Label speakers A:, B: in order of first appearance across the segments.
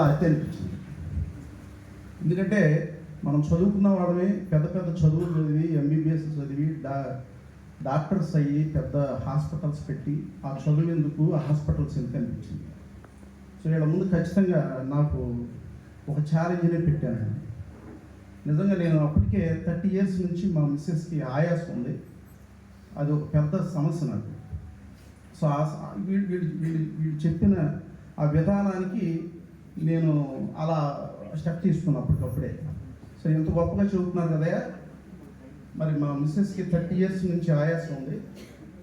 A: చాలా అతి అనిపించింది. ఎందుకంటే మనం చదువుకున్న వాళ్ళమే పెద్ద పెద్ద చదువులు చదివి ఎంబీబీఎస్ చదివి డా డాక్టర్స్ అయ్యి పెద్ద హాస్పిటల్స్ పెట్టి ఆ చదువు ఎందుకు ఆ హాస్పిటల్స్ ఎందుకు అనిపించింది? సో వీళ్ళ ముందు ఖచ్చితంగా నాకు ఒక ఛాలెంజ్నే పెట్టాను. నిజంగా నేను అప్పటికే థర్టీ ఇయర్స్ నుంచి మా మిస్సెస్కి ఆయాసం ఉంది. అది ఒక పెద్ద సమస్య నాకు. సో ఆ వీళ్ళు వీళ్ళు వీళ్ళు చెప్పిన ఆ విధానానికి నేను అలా స్టెప్ తీసుకున్నాను అప్పటికప్పుడే. సో ఎంత గొప్పగా చూపుతున్నారు కదా మరి మా మిస్సెస్కి థర్టీ ఇయర్స్ నుంచి ఆయాసం ఉంది.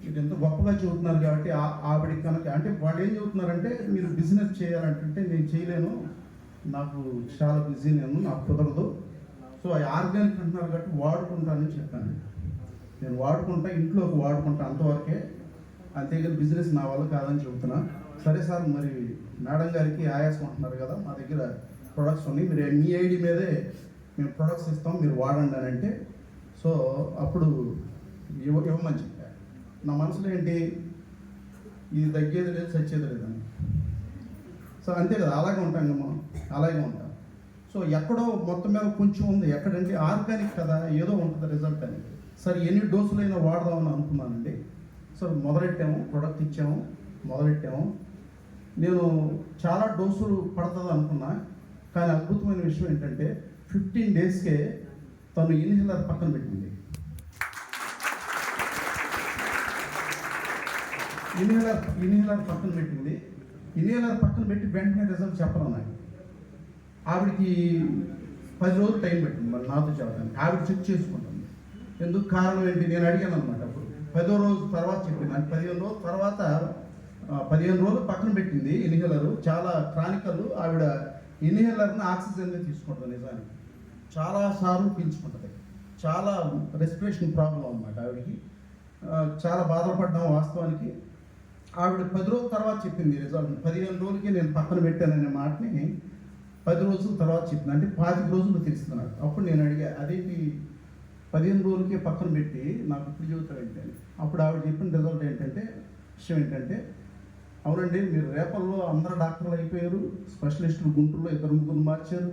A: మీరు ఎంత గొప్పగా చూపుతున్నారు కాబట్టి ఆ- ఆవిడకి కనుక అంటే వాళ్ళు ఏం చెబుతున్నారంటే మీరు బిజినెస్ చేయాలంటే నేను చేయలేను. నాకు చాలా బిజీ నేను నాకు కుదరదు. సో ఆ ఆర్గానిక్ అంటున్నారు కాబట్టి వాడుకుంటానని చెప్పాను. నేను వాడుకుంటా ఇంట్లోకి వాడుకుంటా అంతవరకే. అంతేకాదు బిజినెస్ నా వల్ల కాదని చెబుతున్నా. సరే సార్ మరి మేడం గారికి ఆయాసం అంటున్నారు కదా మా దగ్గర ప్రొడక్ట్స్ ఉన్నాయి. మీరు మీ ఐడి మీదే మేము ప్రొడక్ట్స్ ఇస్తాం మీరు వాడండి అని అంటే సో అప్పుడు ఇవ్వ ఇవ్వమని చెప్పారు నా మనసులో ఏంటి? ఇది తగ్గేది లేదు చచ్చేది లేదని. సో అంతే కదా అలాగే ఉంటాం కదా మనం అలాగే ఉంటాం. సో ఎక్కడో మొత్తం మీద కొంచెం ఉంది. ఎక్కడంటే ఆర్గానిక్ కదా ఏదో ఉంటుంది రిజల్ట్ అని. సరే ఎన్ని డోసులైనా వాడదామని అనుకున్నానండి. సో మొదలెట్టాము ప్రొడక్ట్ ఇచ్చాము మొదలెట్టాము. నేను చాలా డోసులు పడుతుంది అనుకున్నా కానీ అద్భుతమైన విషయం ఏంటంటే ఫిఫ్టీన్ డేస్కే తను ఇన్హేలర్ పక్కన పెట్టింది. ఇన్హేలర్ ఇన్హేలర్ పక్కన పెట్టింది. ఇన్హేలర్ పక్కన పెట్టి వెంటనే రిజల్ట్ చెప్పను నాకు ఆవిడకి పది రోజులు టైం పెట్టింది మరి నాతో చెప్పడానికి. ఆవిడ చెక్ చేసుకుంటుంది. ఎందుకు కారణం ఏంటి? నేను అడిగాను అనమాట అప్పుడు. పదో రోజు తర్వాత చెప్పింది పదిహేను రోజుల తర్వాత పదిహేను రోజులు పక్కన పెట్టింది ఇన్హేలర్. చాలా క్రానికల్ ఆవిడ ఇన్హేలర్ని ఆక్సిజన్గా తీసుకుంటుంది నిజానికి. చాలా సార్లు పీల్చుకుంటుంది. చాలా రెస్పిరేషన్ ప్రాబ్లం అన్నమాట ఆవిడకి. చాలా బాధపడ్డాం వాస్తవానికి. ఆవిడ పది రోజుల తర్వాత చెప్పింది రిజల్ట్ పదిహేను రోజులకి నేను పక్కన పెట్టాననే మాటని పది రోజుల తర్వాత చెప్పింది. అంటే పాతిక రోజులు తెలుస్తున్నాడు అప్పుడు నేను అడిగా అదేంటి పదిహేను రోజులకే పక్కన పెట్టి నాకు ఇప్పుడు చెబుతాడు ఏంటని అప్పుడు ఆవిడ చెప్పిన రిజల్ట్ ఏంటంటే విషయం ఏంటంటే అవునండి మీరు రేపల్లో అందరు డాక్టర్లు అయిపోయారు. స్పెషలిస్టులు గుంటూరులో ఇద్దరు ముగ్గురు మార్చారు.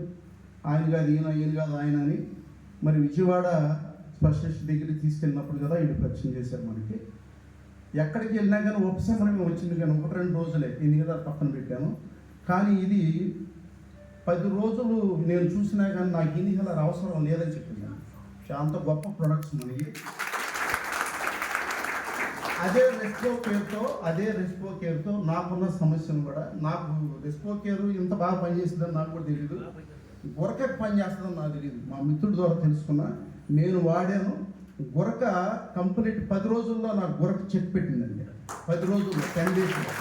A: ఆయన కాదు ఈయన ఈయన కాదు ఆయన అని. మరి విజయవాడ స్పెషలిస్ట్ దగ్గరికి తీసుకెళ్ళినప్పుడు కదా వీడు పరిచయం చేశారు మనకి. ఎక్కడికి వెళ్ళినా కానీ ఉపశమనం వచ్చింది కానీ ఒకటి రెండు రోజులే. ఎన్ని కదా పక్కన పెట్టాను. కానీ ఇది పది రోజులు నేను చూసినా కానీ నాకు ఇన్హేలర్ అవసరం లేదని చెప్పింది అంత గొప్ప ప్రొడక్ట్స్ మనకి. అదే రెస్పో కేర్తో అదే రెస్పో కేర్తో నాకున్న సమస్యను కూడా నాకు రెస్పో కేర్ ఇంత బాగా పనిచేస్తుందని నాకు కూడా తెలియదు గురక పని చేస్తుందని నాకు తెలియదు మా మిత్రుడి ద్వారా తెలుసుకున్నా నేను వాడాను. గురక కంప్లీట్ పది రోజుల్లో నాకు గురక చెక్ పెట్టిందండి. పది రోజుల్లో టెన్ డేస్లో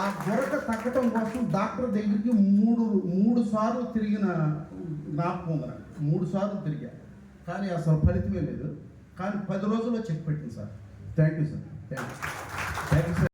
A: ఆ గురక తగ్గటం కోసం డాక్టర్ దగ్గరికి మూడు మూడు సార్లు తిరిగిన జ్ఞాపకం నాకు. మూడు సార్లు తిరిగా. కానీ అసలు ఫలితమే లేదు. కానీ పది రోజుల్లో చెక్ పెట్టింది sir. Thank you sir thank you thank you sir